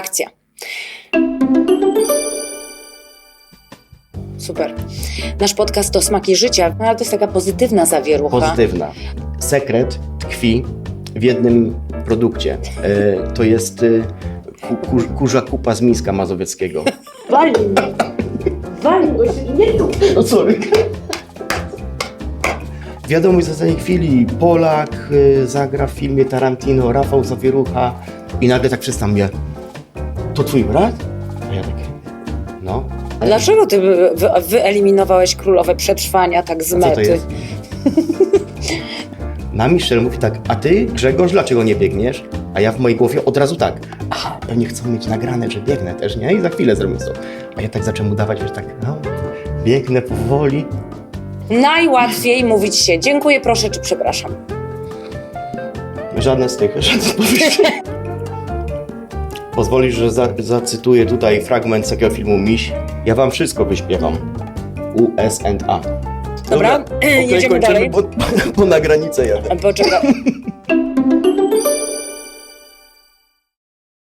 Akcja. Super. Nasz podcast to Smaki Życia, no, ale to jest taka pozytywna zawierucha. Pozytywna. Sekret tkwi w jednym produkcie. E, to jest e, ku, kur, kurza kupa z Mińska Mazowieckiego. Wali mnie. Wali go się nie tu. No sorry. Wiadomość z ostatniej chwili. Polak y, zagra w filmie Tarantino, Rafał Zawierucha i nagle tak przystał mnie. To twój brat? A ja takie, no. A Dlaczego ty wy, wy, wyeliminowałeś królowe przetrwania tak z A co to mety? jest? Na Michel mówi tak, a ty Grzegorz, dlaczego nie biegniesz? A ja w mojej głowie od razu tak, aha, pewnie chcą mieć nagrane, że biegnę też, nie? I za chwilę zrobię to. A ja tak zacząłem udawać, że tak, no, biegnę powoli. Najłatwiej mówić się dziękuję, proszę czy przepraszam. Żadne z tych, żadne z powyższych. Pozwolisz, że za, zacytuję tutaj fragment z takiego filmu Miś. Ja wam wszystko wyśpiewam. U-S&A. Dobra, jedziemy kończymy, dalej. Bo, bo na granicę jadę. Poczekaj.